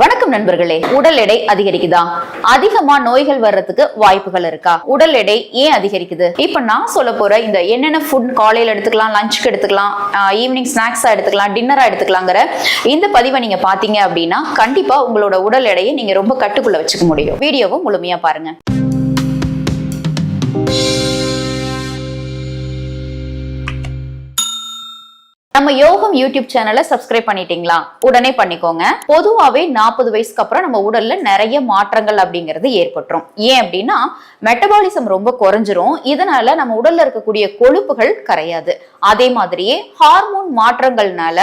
வணக்கம் நண்பர்களே. உடல் எடை அதிகரிக்குதா? அதிகமா நோய்கள் வர்றதுக்கு வாய்ப்புகள் இருக்கா? உடல் எடை ஏன் அதிகரிக்குது? இப்ப நான் சொல்ல போற இந்த என்னென்ன ஃபுட் காலையில எடுத்துக்கலாம் லஞ்சுக்கு எடுத்துக்கலாம் ஈவினிங் ஸ்நாக்ஸா எடுத்துக்கலாம் டின்னரா எடுத்துக்கலாங்கிற இந்த பதிவை நீங்க பாத்தீங்க அப்படின்னா கண்டிப்பா உங்களோட உடல் எடையை நீங்க ரொம்ப கட்டுக்குள்ள வச்சுக்க முடியும். வீடியோவும் முழுமையா பாருங்க. நம்ம யோகம் யூடியூப் சேனலை சப்ஸ்கிரைப் பண்ணிட்டீங்களா? உடனே பண்ணிக்கோங்க. பொதுவாவே நாற்பது வயசுக்கு அப்புறம் நம்ம உடல்ல நிறைய மாற்றங்கள் அப்படிங்கிறது ஏற்பட்டுரும். ஏன் அப்படின்னா மெட்டபாலிசம் ரொம்ப குறைஞ்சிரும். இதனால நம்ம உடல்ல இருக்கக்கூடிய கொழுப்புகள் கரையாது. அதே மாதிரியே ஹார்மோன் மாற்றங்கள்னால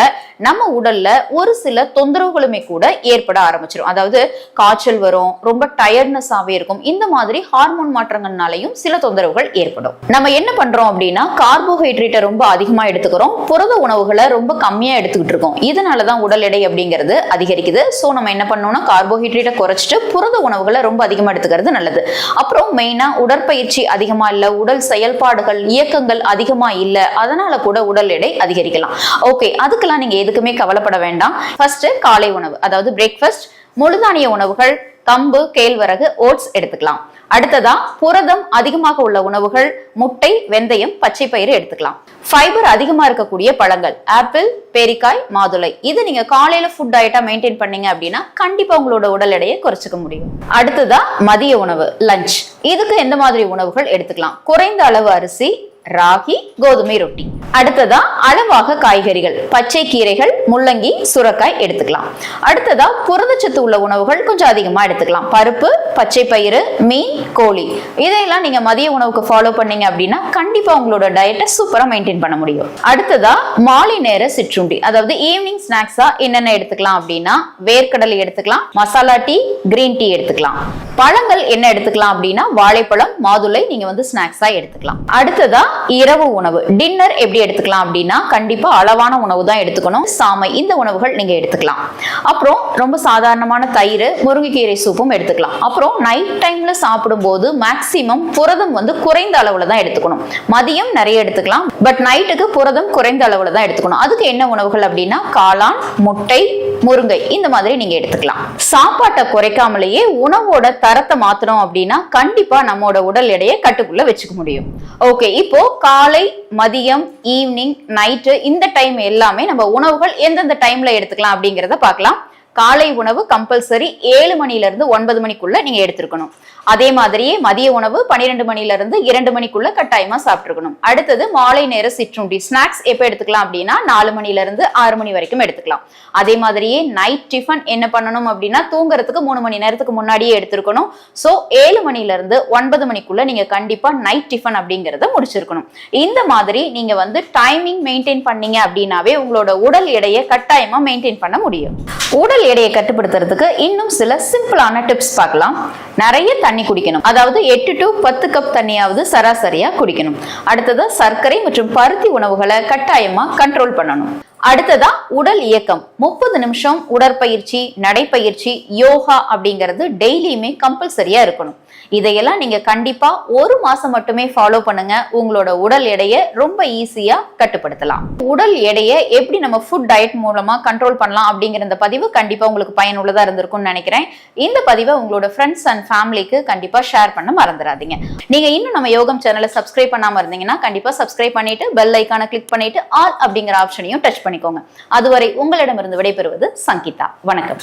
நம்ம உடல்ல ஒரு சில தொந்தரவுகளுமே கூட ஏற்பட ஆரம்பிச்சிடும் அதாவது காய்ச்சல் வரும் ரொம்ப டயர்ட்னஸாவே இருக்கும். இந்த மாதிரி ஹார்மோன் மாற்றங்கள்னாலையும் சில தொந்தரவுகள் ஏற்படும். நம்ம என்ன பண்றோம் அப்படின்னா கார்போஹைட்ரேட்டை ரொம்ப அதிகமா எடுத்துக்கிறோம். புரத உணவு உணவுகளை ரொம்ப கம்மியா எடுத்துக்கிட்டு இருக்கோம். இதனால தான் உடல் எடை அப்படிங்கிறது அதிகரிக்குது. ஸோ நம்ம என்ன பண்ணோம்னா கார்போஹைட்ரேட்டை குறைச்சிட்டு புரத உணவுகளை ரொம்ப அதிகமா எடுத்துக்கிறது நல்லது. அப்புறம் மெயினாக உடற்பயிற்சி அதிகமா இல்ல உடல் செயல்பாடுகள் இயக்கங்கள் அதிகமா இல்ல அதனால கூட உடல் எடை அதிகரிக்கலாம். ஓகே அதுக்கெல்லாம் நீங்க எதுக்குமே கவலைப்பட வேண்டாம். ஃபர்ஸ்ட் காலை உணவு அதாவது பிரேக்ஃபாஸ்ட் முழுதானிய உணவுகள் கம்பு கேழ்வரகு ஓட்ஸ் எடுத்துக்கலாம். அடுத்ததா புரதம் அதிகமாக உள்ள உணவுகள் முட்டை வெந்தயம் பச்சை பயிறு எடுத்துக்கலாம். ஃபைபர் அதிகமா இருக்கக்கூடிய பழங்கள் ஆப்பிள் பேரிக்காய் மாதுளை. இது நீங்க காலையில ஃபுட் டயட்டா மெயின்டைன் பண்ணீங்க அப்படின்னா கண்டிப்பா உங்களோட உடல் எடையை குறைச்சிக்க முடியும். அடுத்ததா மதிய உணவு லஞ்ச் இதுக்கு எந்த மாதிரி உணவுகள் எடுத்துக்கலாம்? குறைந்த அளவு அரிசி ராகி கோதுமை ரொட்டி. அடுத்ததா அளவாக காய்கறிகள் பச்சை கீரைகள் முள்ளங்கி சுரக்காய் எடுத்துக்கலாம். அடுத்ததா புரதச்சத்து உள்ள உணவுகள் கொஞ்சம் அதிகமா எடுத்துக்கலாம். பருப்பு பச்சை பயிறு மீன் கோழி. இதையெல்லாம் நீங்க மதிய உணவுக்கு ஃபாலோ பண்ணீங்க அப்படின்னா கண்டிப்பா உங்களோட டயட்டை சூப்பரா மெயின்டைன் பண்ண முடியும். அடுத்ததா மாலை நேர சிற்றுண்டி. அதாவது ஈவினிங் ஸ்நாக்ஸா என்னென்ன எடுத்துக்கலாம் அப்படின்னா வேர்க்கடலை எடுத்துக்கலாம் மசாலா டீ கிரீன் டீ எடுத்துக்கலாம். பழங்கள் என்ன எடுத்துக்கலாம் அப்படின்னா வாழைப்பழம் மாதுளை நீங்க வந்து ஸ்நாக்ஸா எடுத்துக்கலாம். அடுத்ததா இரவு உணவு. டின்னர் எப்படி எடுத்துக்கலாம் அப்படின்னா கண்டிப்பா அளவான உணவு தான் எடுத்துக்கணும். சாமை இந்த உணவுகள் நீங்க எடுத்துக்கலாம். அப்புறம் ரொம்ப சாதாரணமான தயிர் முருங்கைக்கீரை சூப்பும் எடுத்துக்கலாம். அப்புறம் நைட் டைம்ல சாப்பிடும்போது மேக்சிமம் புரதம் வந்து குறைந்த அளவுல தான் எடுத்துக்கணும். மதியம் நிறைய எடுத்துக்கலாம் பட் நைட்டுக்கு புரதம் குறைந்த அளவுல தான் எடுத்துக்கணும். அதுக்கு என்ன உணவுகள் அப்படின்னா காளான் முட்டை முருங்கை இந்த மாதிரி நீங்க எடுத்துக்கலாம். சாப்பாட்டை குறைக்காமலேயே உணவோட தரத்தை மாத்தணும் அப்படின்னா கண்டிப்பா நம்மோட உடல் எடையை கட்டுக்குள்ள வச்சுக்க முடியும். ஓகே இப்போ காலை மதியம் ஈவினிங் நைட்டு இந்த டைம் எல்லாமே நம்ம உணவுகள் எந்தெந்த டைம்ல எடுத்துக்கலாம் அப்படிங்கிறத பார்க்கலாம். காலை உணவு கம்பல்சரி ஏழு மணில இருந்து ஒன்பது மணிக்குள்ள நீங்க எடுத்துருக்கணும். அதே மாதிரியே மதிய உணவு பன்னிரெண்டு மணில இருந்து இரண்டு மணிக்குள்ள கட்டாயமா சாப்பிட்டுருக்கணும். அடுத்தது மாலை நேர சிற்றுண்டி ஸ்நாக்ஸ் எப்போ எடுத்துக்கலாம் அப்படின்னா நாலு மணில இருந்து ஆறு மணி வரைக்கும் எடுத்துக்கலாம். அதே மாதிரியே நைட் டிஃபன் என்ன பண்ணணும் அப்படின்னா தூங்குறதுக்கு மூணு மணி நேரத்துக்கு முன்னாடியே எடுத்திருக்கணும். ஸோ ஏழு மணில இருந்து ஒன்பது மணிக்குள்ள நீங்க கண்டிப்பா நைட் டிஃபன் அப்படிங்கறத முடிச்சிருக்கணும். இந்த மாதிரி நீங்க வந்து டைமிங் மெயின்டைன் பண்ணீங்க அப்படின்னாவே உங்களோட உடல் எடையை கட்டாயமா மெயின்டைன் பண்ண முடியும். உடல் எடையை கட்டுப்படுத்துறதுக்கு இன்னும் சில சிம்பிளான டிப்ஸ் பார்க்கலாம். நிறைய தண்ணி குடிக்கணும். அதாவது எட்டு டு பத்து கப் தண்ணியாவது சராசரியா குடிக்கணும். அடுத்தது சர்க்கரை மற்றும் பருத்தி உணவுகளை கட்டாயமா கண்ட்ரோல் பண்ணணும். அடுத்ததா உடல் இயக்கம். முப்பது நிமிஷம் உடற்பயிற்சி நடைப்பயிற்சி யோகா அப்படிங்கிறது டெய்லியுமே கம்பல்சரியா இருக்கணும். இதையெல்லாம் நீங்க கண்டிப்பா ஒரு மாசம் மட்டுமே ஃபாலோ பண்ணுங்க. உங்களோட உடல் எடையை ரொம்ப ஈஸியா கட்டுப்படுத்தலாம். உடல் எடையை எப்படி நம்ம ஃபுட் டயட் மூலமா கண்ட்ரோல் பண்ணலாம் அப்படிங்கிற இந்த பதிவு கண்டிப்பா உங்களுக்கு பயனுள்ளதா இருந்திருக்கும்னு நினைக்கிறேன். இந்த பதிவை உங்களோட ஃப்ரெண்ட்ஸ் அண்ட் ஃபேமிலிக்கு கண்டிப்பா ஷேர் பண்ண மறந்துடாதீங்க. நீங்க இன்னும் நம்ம யோகம் சேனலை சப்ஸ்கிரைப் பண்ணாம இருந்தீங்கன்னா கண்டிப்பா சப்ஸ்கிரைப் பண்ணிட்டு பெல் ஐக்கான கிளிக் பண்ணிட்டு ஆல் அப்படிங்கிற ஆப்ஷனையும் டச் பண்ணிக்கோங்க. அதுவரை உங்களிடமிருந்து விடைபெறுவது சங்கீதா. வணக்கம்.